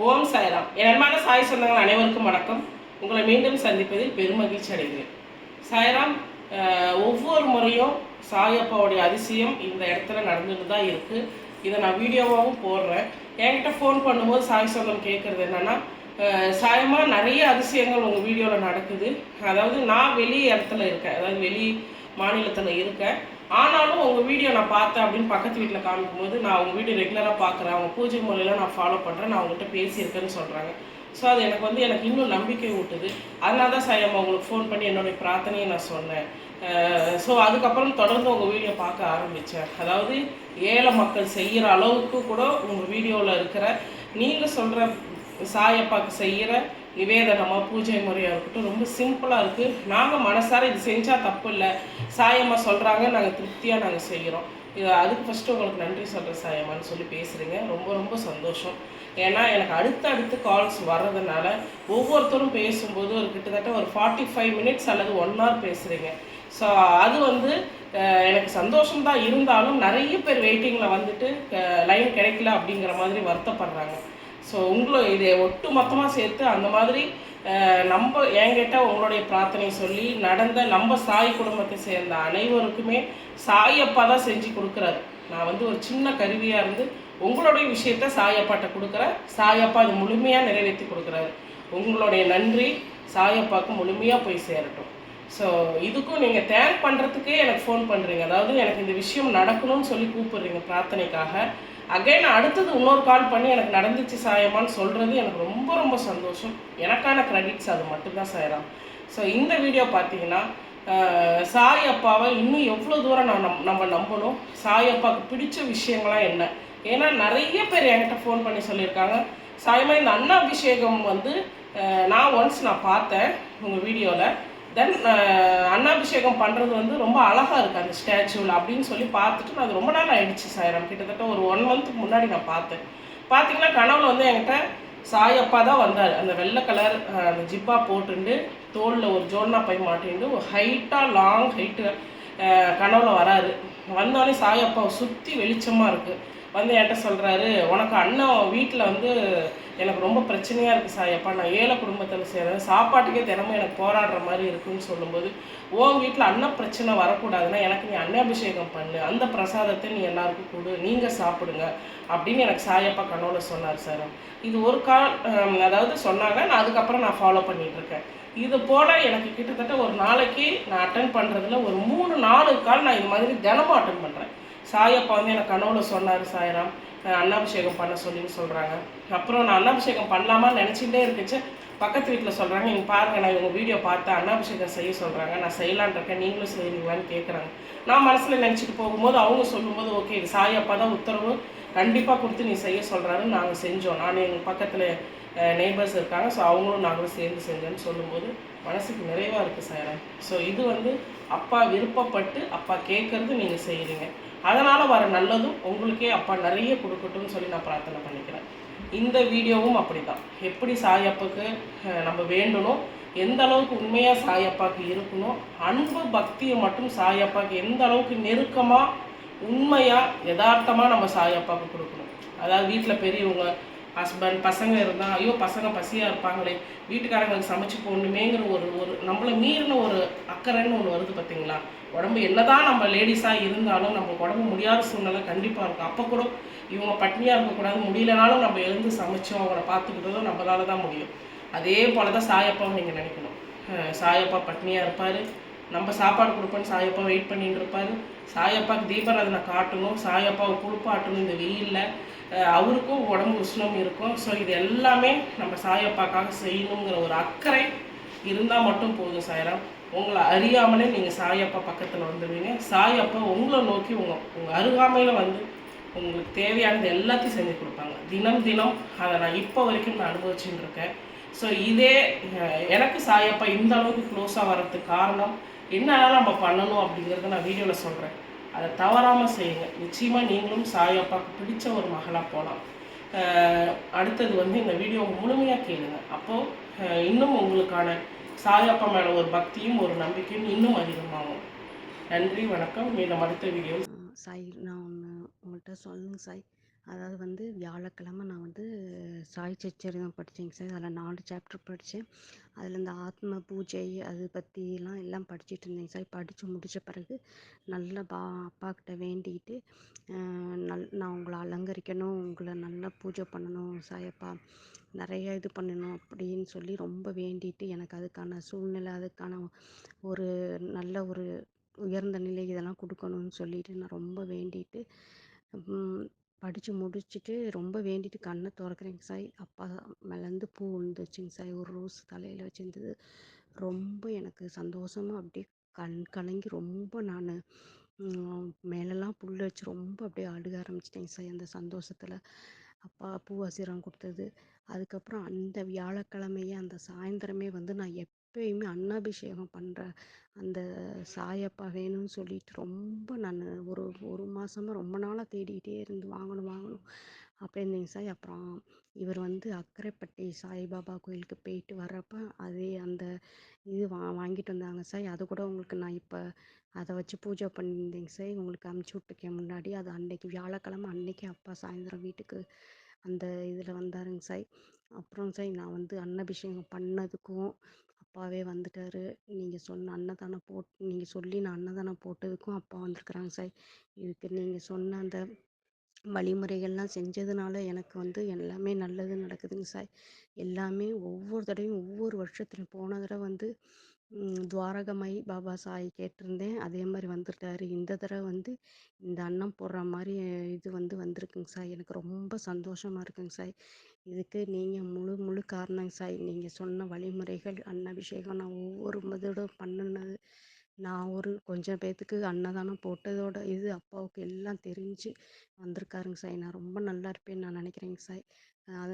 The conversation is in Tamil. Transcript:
ஓம் சாய்ராம். என் அன்பான சாய் சொந்தங்கள் அனைவருக்கும் வணக்கம். உங்களை மீண்டும் சந்திப்பதில் பெருமகிழ்ச்சி அடைகிறேன். சாய்ராம் ஒவ்வொரு முறையும் சாயப்பாவுடைய அதிசயம் இந்த இடத்துல நடந்துட்டு தான் இருக்குது இதை நான் வீடியோவாகவும் போடுறேன். என்கிட்ட ஃபோன் பண்ணும்போது சாய் சொந்தம் கேட்குறது என்னென்னா சாயமாக நிறைய அதிசயங்கள் உங்கள் வீடியோவில் நடக்குது. அதாவது நான் வெளி இடத்துல இருக்கேன். அதாவது வெளி மாநிலத்தில் இருக்கேன். ஆனாலும் உங்கள் வீடியோ நான் பார்த்தேன் அப்படின்னு பக்கத்து வீட்டில் காமிக்கும்போது நான் உங்கள் வீடியோ ரெகுலராக பார்க்குறேன். அவங்க பூஜை முறையெல்லாம் நான் ஃபாலோ பண்ணுறேன் நான் அவங்ககிட்ட பேசியிருக்கேன்னு சொல்கிறாங்க ஸோ அது எனக்கு வந்து எனக்கு இன்னும் நம்பிக்கை ஊட்டுது. அதனால தான் சார் நம்ம உங்களுக்கு ஃபோன் பண்ணி என்னுடைய பிரார்த்தனையை நான் சொன்னேன். ஸோ அதுக்கப்புறம் தொடர்ந்து உங்கள் வீடியோ பார்க்க ஆரம்பித்தேன் அதாவது ஏழை மக்கள் செய்கிற அளவுக்கு கூட உங்கள் வீடியோவில் இருக்கிற நீங்கள் சொல்கிற சாயப்பாக்கு செய்கிற நிவேதனமாக பூஜை முறையாக இருக்கட்டும் ரொம்ப சிம்பிளாக இருக்குது நாங்கள் மனசார இது செஞ்சால் தப்பு இல்லை. சாயம்மா சொல்கிறாங்க நாங்கள் திருப்தியாக நாங்கள் செய்கிறோம் இது அதுக்கு ஃபஸ்ட்டு உங்களுக்கு நன்றி சொல்கிறேன் சாயம்மான்னு சொல்லி பேசுகிறீங்க ரொம்ப ரொம்ப சந்தோஷம். ஏன்னா எனக்கு அடுத்து அடுத்து கால்ஸ் வர்றதுனால ஒவ்வொருத்தரும் பேசும்போது ஒரு கிட்டத்தட்ட ஒரு ஃபார்ட்டி ஃபைவ் மினிட்ஸ் அல்லது ஒன் ஹவர் பேசுகிறீங்க ஸோ அது வந்து எனக்கு சந்தோஷம்தான் இருந்தாலும் நிறைய பேர் வெயிட்டிங்கில் வந்துட்டு லைன் கிடைக்கல அப்படிங்கிற மாதிரி வருத்தப்படுறாங்க. ஸோ உங்களை இதை ஒட்டு மொத்தமாக சேர்த்து அந்த மாதிரி நம்ம என்கிட்ட உங்களுடைய பிரார்த்தனை சொல்லி நடந்த நம்ம சாய் குடும்பத்தை சேர்ந்த அனைவருக்குமே சாயப்பா தான் செஞ்சு கொடுக்குறாரு. நான் வந்து ஒரு சின்ன கருவியாக இருந்து உங்களுடைய விஷயத்த சாயப்பாட்ட கொடுக்குறேன். சாயப்பா அது முழுமையாக நிறைவேற்றி கொடுக்குறாரு. உங்களுடைய நன்றி. சாயப்பாவுக்கு முழுமையாக போய் சேரட்டும். ஸோ இதுக்கும் நீங்கள் தேங்க் பண்ணுறதுக்கே எனக்கு ஃபோன் பண்ணுறீங்க அதாவது எனக்கு இந்த விஷயம் நடக்கணும்னு சொல்லி கூப்பிடுறீங்க பிரார்த்தனைக்காக. அகைன் அடுத்தது இன்னொரு கால் பண்ணி எனக்கு நடந்துச்சு சாயமான்னு சொல்கிறது எனக்கு ரொம்ப ரொம்ப சந்தோஷம். எனக்கான க்ரெடிட்ஸ் அது மட்டும்தான் சாயராம் ஸோ இந்த வீடியோ பார்த்தீங்கன்னா சாய் அப்பாவை இன்னும் எவ்வளோ தூரம் நான் நம் நம்ம நம்பணும்? சாய் அப்பாவுக்கு பிடிச்ச விஷயங்கள்லாம் என்ன? ஏன்னா நிறைய பேர் என்கிட்ட ஃபோன் பண்ணி சொல்லியிருக்காங்க. சாயமா இந்த அன்னாபிஷேகம் வந்து நான் ஒன்ஸ் நான் பார்த்தேன் உங்கள் வீடியோவில் தென் uh, அன்னாபிஷேகம் பண்ணுறது வந்து ரொம்ப அழகாக இருக்குது அந்த ஸ்டாச்சுவில் அப்படின்னு சொல்லி பார்த்துட்டு நான் அது ரொம்ப நாள் ஆயிடுச்சு சாயிரம் கிட்டத்தட்ட ஒரு ஒன் மந்த்துக்கு முன்னாடி நான் பார்த்தேன். பார்த்தீங்கன்னா கனவுல வந்து என்கிட்ட சாயப்பா தான் வந்தார். அந்த வெள்ளை கலர் அந்த ஜிப்பா போட்டுண்டு தோளில் ஒரு ஜோன்னா பை மாட்டிண்டு ஒரு ஹைட்டாக லாங் ஹைட்டு கனவுல வராரு. வந்தோடனே சாயப்பாவை சுற்றி வெளிச்சமாக இருக்குது வந்து என்கிட்ட சொல்கிறாரு உனக்கு அண்ணன் வீட்டில் வந்து எனக்கு ரொம்ப பிரச்சனையாக இருக்குது சாயப்பா நான் ஏழை குடும்பத்தில் சேர்றேன். சாப்பாட்டுக்கே தினமும் எனக்கு போராடுற மாதிரி இருக்குன்னு சொல்லும்போது உன் வீட்டில் அன்ன பிரச்சனை வரக்கூடாதுன்னா எனக்கு நீ அன்னாபிஷேகம் பண்ணு. அந்த பிரசாதத்தை நீ எல்லாருக்கும் கொடு. நீங்கள் சாப்பிடுங்க. அப்படின்னு எனக்கு சாயப்பா கனவுல சொன்னார் சார். இது ஒரு கால் அதாவது சொன்னாங்க. நான் அதுக்கப்புறம் நான் ஃபாலோ பண்ணிகிட்ருக்கேன் இது போல் எனக்கு கிட்டத்தட்ட ஒரு நாளைக்கு நான் அட்டன் பண்ணுறதுல ஒரு மூணு நாலு கால் நான் இது மாதிரி தினமும் அட்டன் பண்ணுறேன் சாயப்பா வந்து எனக்கு கனவுல சொன்னார் சாயராம் அன்னாபிஷேகம் பண்ண சொல்லின்னு சொல்கிறாங்க அப்புறம் நான் அன்னாபிஷேகம் பண்ணலாமான்னு நினச்சிட்டே இருக்குச்சு பக்கத்து வீட்டில் சொல்கிறாங்க நீங்கள் பாருங்கள் நான் இவங்க வீடியோ பார்த்து அன்னாபிஷேகம் செய்ய சொல்கிறாங்க நான் செய்யலான்னு இருக்கேன். நீங்களும் செய்வீங்களான்னு கேட்குறாங்க நான் மனசில் நினச்சிட்டு போகும்போது அவங்க சொல்லும்போது ஓகே இது சாயப்பா தான் உத்தரவு. கண்டிப்பாக கொடுத்து நீ செய்ய சொல்கிறாருன்னு நாங்கள் செஞ்சோம். நான் எங்கள் பக்கத்தில் நெய்பர்ஸ் இருக்காங்க. ஸோ அவங்களும் நாங்களும் சேர்ந்து செஞ்சோன்னு சொல்லும்போது மனசுக்கு நிறைவாக இருக்குது சார். ஸோ இது வந்து அப்பா விருப்பப்பட்டு அப்பா கேட்குறது நீங்கள் செய்கிறீங்க அதனால் வர நல்லதும் உங்களுக்கே அப்பா நிறைய கொடுக்கட்டும்னு சொல்லி நான் பிரார்த்தனை பண்ணிக்கிறேன். இந்த வீடியோவும் அப்படி தான் எப்படி சாயப்பாவுக்கு நம்ம வேண்டணும் எந்த அளவுக்கு உண்மையாக சாயப்பாவுக்கு இருக்கணும் அன்பு பக்தியை மட்டும் சாயப்பாவுக்கு எந்த அளவுக்கு நெருக்கமாக உண்மையாக யதார்த்தமாக நம்ம சாயப்பாவுக்கு கொடுக்கணும். அதாவது வீட்டில் பெரியவங்க ஹஸ்பண்ட் பசங்க இருந்தால் ஐயோ பசங்க பசியாக இருப்பாங்களே வீட்டுக்காரங்களுக்கு சமைச்சு போடணுமேங்கிற ஒரு ஒரு நம்மளை மீறின ஒரு அக்கறைன்னு ஒன்று வருது பார்த்தீங்களா உடம்பு என்னதான் நம்ம லேடிஸாக இருந்தாலும் நம்ம உடம்பு முடியாத சூழ்நிலை கண்டிப்பாக இருக்கும். அப்போ கூட இவங்க பட்னியாக இருக்கக்கூடாது முடியலனாலும் நம்ம எழுந்து சமைச்சோம் அவங்கள பார்த்துக்கிட்டதும் நம்மளால தான் முடியும். அதே போல தான் சாயப்பாவும் நீங்கள் நினைக்கணும். சாயப்பா பட்னியாக இருப்பார். நம்ம சாப்பாடு கொடுப்பேன்னு சாயப்பா வெயிட் பண்ணிட்டு இருப்பாரு. சாயப்பாக்கு தீபாராதனை காட்டணும் சாயப்பாவை குளிப்பாட்டணும் இந்த வெயிலில். அவருக்கும் உடம்பு உஷ்ணம் இருக்கும். ஸோ இது எல்லாமே நம்ம சாயப்பாக்காக செய்யணுங்கிற ஒரு அக்கறை இருந்தால் மட்டும் போதும் சாயராம். உங்களை அறியாமலே நீங்கள் சாயப்பா பக்கத்தில் வந்துடுவீங்க சாயப்பா உங்களை நோக்கி உங்கள் உங்கள் அருகாமையில் வந்து உங்களுக்கு தேவையானது எல்லாத்தையும் செஞ்சு கொடுப்பாங்க. தினம் தினம் அதை நான் இப்போ வரைக்கும் நான் அனுபவிச்சுட்டு இருக்கேன். ஸோ இதே எனக்கு சாயப்பா இந்த அளவுக்கு க்ளோஸாக வர்றதுக்கு காரணம் என்னென்ன நம்ம பண்ணணும் அப்படிங்கிறத நான் வீடியோவில் சொல்கிறேன் அதை தவறாமல் செய்யுங்க. நிச்சயமாக நீங்களும் சாயப்பாக்கு பிடிச்ச ஒரு மகளாக போகலாம் அடுத்தது வந்து இந்த வீடியோ முழுமையாக கேளுங்க. அப்போது இன்னும் உங்களுக்கான சாயப்பா மேலே ஒரு பக்தியும் ஒரு நம்பிக்கையும் இன்னும் அதிகமாகும். நன்றி வணக்கம். மீண்டும் அடுத்த வீடியோ சாய் நான் ஒன்று உங்கள்கிட்ட சொல்லுங்க சாய். அதாவது வந்து வியாழக்கிழம நான் வந்து சாய் சச்சரிதம் படித்தேங்க சார். அதில் நாலு சாப்டர் படித்தேன். அதில் இந்த ஆத்ம பூஜை அது பற்றிலாம் எல்லாம் படிச்சுட்டு இருந்தேங்க சார். படித்து முடித்த பிறகு நல்ல பா அப்பாக்கிட்ட வேண்டிக்கிட்டு நல் நான் உங்களை அலங்கரிக்கணும் உங்களை நல்லா பூஜை பண்ணணும் சாயப்பா நிறைய இது பண்ணணும் அப்படின்னு சொல்லி ரொம்ப வேண்டிட்டு எனக்கு அதுக்கான சூழ்நிலை அதுக்கான ஒரு நல்ல ஒரு உயர்ந்த நிலை இதெல்லாம் கொடுக்கணும்னு சொல்லிட்டு நான் ரொம்ப வேண்டிட்டு படித்து முடிச்சுட்டு ரொம்ப வேண்டிட்டு கண்ணை திறக்கிறேங்க சாய் அப்பா மேலேருந்து பூ விழுந்துச்சுங்க சாய் ஒரு ரோஸ் தலையில் வச்சுருந்தது. ரொம்ப எனக்கு சந்தோஷமாக அப்படியே கண் கலங்கி ரொம்ப நான் மேலெல்லாம் புல் வச்சு ரொம்ப அப்படியே அழுக ஆரம்பிச்சிட்டேங்க சாய் அந்த சந்தோஷத்தில். அப்பா பூ ஆசீர்வாதம் கொடுத்தது. அதுக்கப்புறம் அந்த வியாழக்கிழமையே அந்த சாயந்தரமே வந்து நான் எப் எப்பயுமே அன்னாபிஷேகம் பண்ணுற அந்த சாயப்பா வேணும்னு சொல்லிட்டு ரொம்ப நான் ஒரு ஒரு மாதமா ரொம்ப நாளாக தேடிக்கிட்டே இருந்து வாங்கணும் வாங்கணும். அப்படின்னீங்க சாய் அப்புறம் இவர் வந்து அக்கரைப்பட்டி சாய்பாபா கோயிலுக்கு போயிட்டு வர்றப்ப அதே அந்த இது வா வாங்கிட்டு வந்தாங்க சாய். அது கூட உங்களுக்கு நான் இப்போ அதை வச்சு பூஜை பண்ணியிருந்தேங்க சார் உங்களுக்கு அமுச்சு விட்டுக்கேன் முன்னாடி. அது அன்னைக்கு வியாழக்கிழமை அன்னைக்கு அப்பா சாயந்தரம் வீட்டுக்கு அந்த இதில் வந்தாருங்க சாய். அப்புறம் சாய் நான் வந்து அன்னபிஷேகம் பண்ணதுக்கும் அப்பாவே வந்துட்டார். நீங்கள் சொன்ன அன்னதானம் போட் நீங்கள் சொல்லி நான் அன்னதானம் போட்டதுக்கும் அப்பா வந்திருக்குறாங்க சார். இதுக்கு நீங்கள் சொன்ன அந்த வழிமுறைகள்லாம் செஞ்சதுனால எனக்கு வந்து எல்லாமே நல்லது நடக்குதுங்க சார். எல்லாமே ஒவ்வொரு தடவையும் ஒவ்வொரு வருஷத்துலையும் போன தடவை வந்து துவாரகமாயி பாபா சாய் கேட்டிருந்தேன். அதே மாதிரி வந்துட்டாரு. இந்த தடவை வந்து இந்த அன்னம் போடுற மாதிரி இது வந்து வந்திருக்குங்க சார். எனக்கு ரொம்ப சந்தோஷமாக இருக்குங்க சார். இதுக்கு நீங்கள் முழு முழு காரணங்க சார். நீங்கள் சொன்ன வழிமுறைகள் அன்னபிஷேகம் நான் ஒவ்வொரு முதோட பண்ணினது நான் ஒரு கொஞ்சம் பேர்த்துக்கு அன்னதானம் போட்டதோட இது அப்பாவுக்கு எல்லாம் தெரிஞ்சு வந்திருக்காருங்க சார். நான் ரொம்ப நல்லா இருப்பேன்னு நான் நினைக்கிறேங்க சார். அது